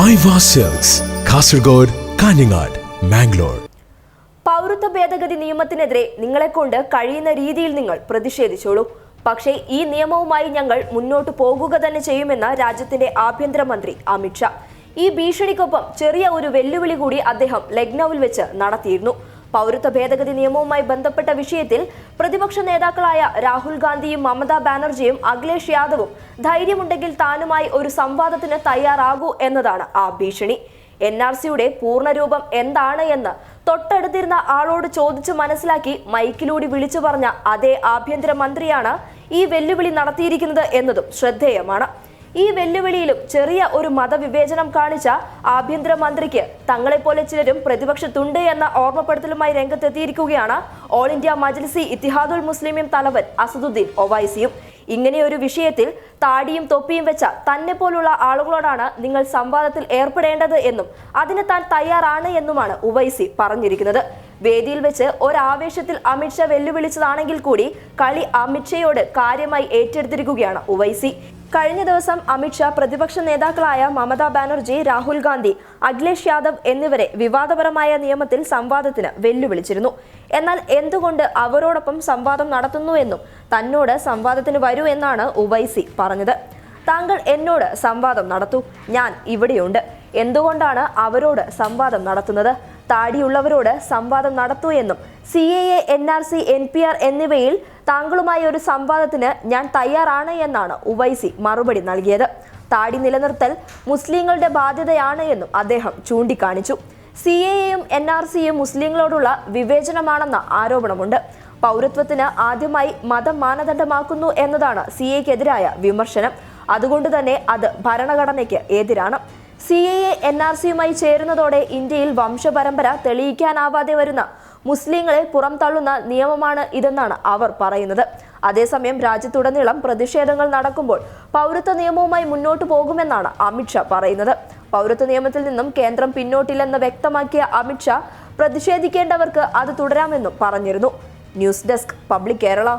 Cells Kasaragod Kanhangad Mangalore പൗരത്വ ഭേദഗതി നിയമത്തിനെതിരെ നിങ്ങളെക്കൊണ്ട് കഴിയുന്ന രീതിയിൽ നിങ്ങൾ പ്രതിഷേധിച്ചോളൂ. പക്ഷേ ഈ നിയമവുമായി ഞങ്ങൾ മുന്നോട്ട് പോകുക തന്നെ ചെയ്യുമെന്ന് രാജ്യത്തിന്റെ ആഭ്യന്തരമന്ത്രി അമിത്ഷാ ഈ ഭീഷണിക്കൊപ്പം ചെറിയ ഒരു വെല്ലുവിളി കൂടി അദ്ദേഹം ലക്നൌവിൽ വെച്ച് നടത്തിയിരുന്നു. പൗരത്വ ഭേദഗതി നിയമവുമായി ബന്ധപ്പെട്ട വിഷയത്തിൽ പ്രതിപക്ഷ നേതാക്കളായ രാഹുൽ ഗാന്ധിയും മമതാ ബാനർജിയും അഖിലേഷ് യാദവും ധൈര്യമുണ്ടെങ്കിൽ താനുമായി ഒരു സംവാദത്തിന് തയ്യാറാകൂ എന്നതാണ് ആ ഭീഷണി. എൻ ആർ സിയുടെ പൂർണരൂപം എന്താണ് എന്ന് തൊട്ടടുത്തിരുന്ന ആളോട് ചോദിച്ചു മനസ്സിലാക്കി മൈക്കിലൂടെ വിളിച്ചു പറഞ്ഞ അതേ ആഭ്യന്തര മന്ത്രിയാണ് ഈ വെല്ലുവിളി നടത്തിയിരിക്കുന്നത് എന്നതും ശ്രദ്ധേയമാണ്. ഈ വെല്ലുവിളിയിലും ചെറിയ ഒരു മതവിവേചനം കാണിച്ച ആഭ്യന്തര മന്ത്രിക്ക് തങ്ങളെപ്പോലെ ചിലരും പ്രതിപക്ഷത്തുണ്ട് എന്ന ഓർമ്മപ്പെടുത്തലുമായി രംഗത്തെത്തിയിരിക്കുകയാണ് ഓൾ ഇന്ത്യ മജ്ലിസി ഇത്തിഹാദുൽ മുസ്ലിമീം തലവൻ അസദുദ്ദീൻ ഒവൈസിയും. ഇങ്ങനെയൊരു വിഷയത്തിൽ താടിയും തൊപ്പിയും വെച്ച തന്നെ പോലുള്ള ആളുകളോടാണ് നിങ്ങൾ സംവാദത്തിൽ ഏർപ്പെടേണ്ടത് എന്നും അതിന് താൻ തയ്യാറാണ് എന്നുമാണ് ഉവൈസി പറഞ്ഞിരിക്കുന്നത്. വേദിയിൽ വെച്ച് ഒരാവേശത്തിൽ അമിത്ഷാ വെല്ലുവിളിച്ചതാണെങ്കിൽ കൂടി കളി അമിത്ഷയോട് കാര്യമായി ഏറ്റെടുത്തിരിക്കുകയാണ് ഉവൈസി കഴിഞ്ഞ ദിവസം അമിത്ഷാ പ്രതിപക്ഷ നേതാക്കളായ മമതാ ബാനർജി രാഹുൽ ഗാന്ധി അഖിലേഷ് യാദവ് എന്നിവരെ വിവാദപരമായ നിയമത്തിൽ സംവാദത്തിന് വെല്ലുവിളിച്ചിരുന്നു. എന്നാൽ എന്തുകൊണ്ട് അവരോടൊപ്പം സംവാദം നടത്തുന്നുവെന്നും തന്നോട് സംവാദത്തിന് വരൂ എന്നാണ് ഉവൈസി പറഞ്ഞത്. താങ്കൾ എന്നോട് സംവാദം നടത്തൂ ഞാൻ ഇവിടെയുണ്ട്. എന്തുകൊണ്ടാണ് അവരോട് സംവാദം നടത്തുന്നത്? താടിയുള്ളവരോട് സംവാദം നടത്തൂ എന്നും C A N R C N P R എന്നിവയിൽ താങ്കളുമായി ഒരു സംവാദത്തിന് ഞാൻ തയ്യാറാണ് എന്നാണ് ഉവൈസി മറുപടി നൽകിയത്. താടി നിലനിർത്തൽ മുസ്ലിങ്ങളുടെ ബാധ്യതയാണ് എന്നും അദ്ദേഹം ചൂണ്ടിക്കാണിച്ചു. സി എയും എൻ ആർ സിയും മുസ്ലിങ്ങളോടുള്ള വിവേചനമാണെന്ന ആരോപണമുണ്ട്. പൗരത്വത്തിന് ആദ്യമായി മതം മാനദണ്ഡമാക്കുന്നു എന്നതാണ് സി എക്കെതിരായ വിമർശനം. അതുകൊണ്ട് തന്നെ അത് ഭരണഘടനയ്ക്ക് എതിരാണ്. സി എ എൻ ആർ സിയുമായി ചേരുന്നതോടെ ഇന്ത്യയിൽ വംശപരമ്പര തെളിയിക്കാനാവാതെ വരുന്ന മുസ്ലിങ്ങളെ പുറംതള്ളുന്ന നിയമമാണ് ഇതെന്നാണ് അവർ പറയുന്നത്. അതേസമയം രാജ്യത്തുടനീളം പ്രതിഷേധങ്ങൾ നടക്കുമ്പോൾ പൗരത്വ നിയമവുമായി മുന്നോട്ടു പോകുമെന്നാണ് അമിത്ഷാ പറയുന്നത്. പൗരത്വ നിയമത്തിൽ നിന്നും കേന്ദ്രം പിന്നോട്ടില്ലെന്ന് വ്യക്തമാക്കിയ അമിത്ഷാ പ്രതിഷേധിക്കേണ്ടവർക്ക് അത് തുടരാമെന്നും പറഞ്ഞിരുന്നു. News desk public Kerala.